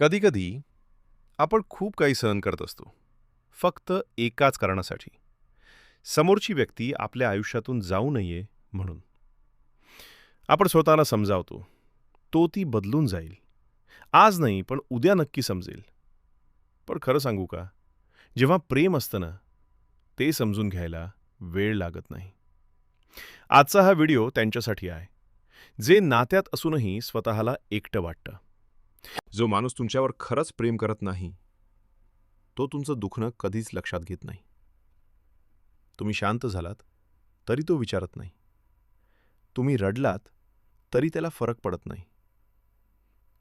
कधीकधी आपण खूप काही सहन करत असतो फक्त एकाच कारणासाठी. समोरची व्यक्ती आपल्या आयुष्यातून जाऊ नये म्हणून. आपण स्वतःला समजावतो तो ती बदलून जाईल. आज नाही पण उद्या नक्की समजेल. पण खरं सांगू का जेव्हा प्रेम असतं ना ते समजून घ्यायला वेळ लागत नाही. आजचा हा व्हिडिओ त्यांच्यासाठी आहे जे नात्यात असूनही स्वतःला एकटं वाटतं. जो माणूस तुमच्यावर खरंच प्रेम करत नाही तो तुमचं दुखणं कधीच लक्षात घेत नाही. तुम्ही शांत झालात तरी तो विचारत नाही. तुम्ही रडलात तरी त्याला फरक पडत नाही.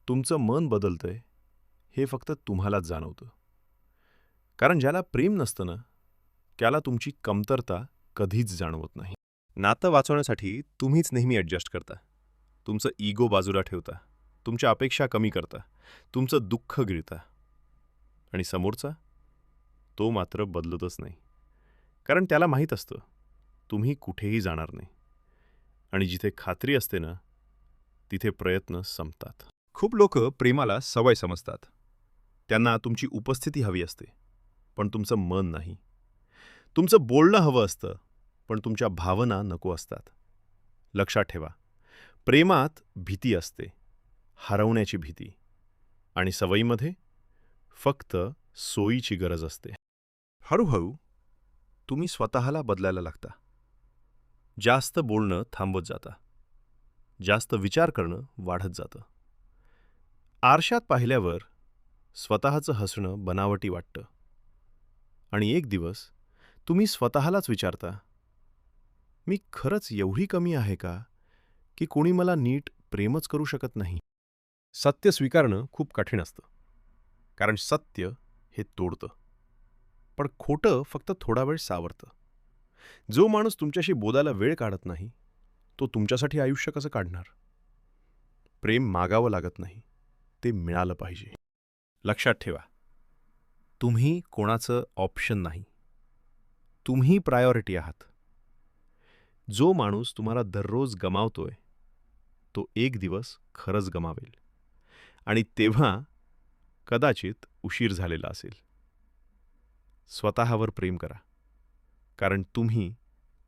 तुमचं मन बदलतंय हे फक्त तुम्हालाच जाणवतं. कारण ज्याला प्रेम नसतं ना त्याला तुमची कमतरता कधीच जाणवत नाही. नातं वाचवण्यासाठी तुम्हीच नेहमी ॲडजस्ट करता. तुमचं इगो बाजूला ठेवता. तुमच्या अपेक्षा कमी करता. तुमचं दुःख गिळता. आणि समोरचा तो मात्र बदलतच नाही. कारण त्याला माहीत असतं तुम्ही कुठेही जाणार नाही. आणि जिथे खात्री असते ना तिथे प्रयत्न संपतात. खूप लोक प्रेमाला सवय समजतात. त्यांना तुमची उपस्थिती हवी असते पण तुमचं मन नाही. तुमचं बोलणं हवं असतं पण तुमच्या भावना नको असतात. लक्षात ठेवा प्रेमात भीती असते. हरवण्याची भीती आणि सवयीमध्ये फक्त सोयीची गरज असते. हळूहळू तुम्ही स्वतःला बदलायला लागता. जास्त बोलणं थांबत जाता. जास्त विचार करणं वाढत जातं. आरशात पाहिल्यावर स्वतःचं हसणं बनावटी वाटतं. आणि एक दिवस तुम्ही स्वतःलाच विचारता मी खरंच एवढी कमी आहे का की कोणी मला नीट प्रेमच करू शकत नाही? सत्य स्वीकारणं खूप कठीण असतं. कारण सत्य हे तोडतं. पण खोटं फक्त थोडा वेळ सावरतं. जो माणूस तुमच्याशी बोलायला वेळ काढत नाही तो तुमच्यासाठी आयुष्य कसं काढणार? प्रेम मागावं लागत नाही ते मिळालं पाहिजे. लक्षात ठेवा तुम्ही कोणाचं ऑप्शन नाही. तुम्ही प्रायोरिटी आहात. जो माणूस तुम्हाला दररोज गमावतोय तो एक दिवस खरंच गमावेल. आणि तेव्हा कदाचित उशीर झालेला असेल. स्वतःवर प्रेम करा कारण तुम्ही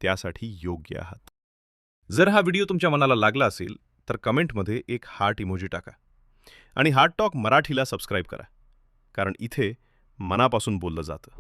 त्यासाठी योग्य आहात. जर हा व्हिडिओ तुमच्या मनाला लागला असेल तर कमेंटमध्ये एक हार्ट इमोजी टाका आणि हार्ट टॉक मराठीला सबस्क्राईब करा कारण इथे मनापासून बोललं जातं.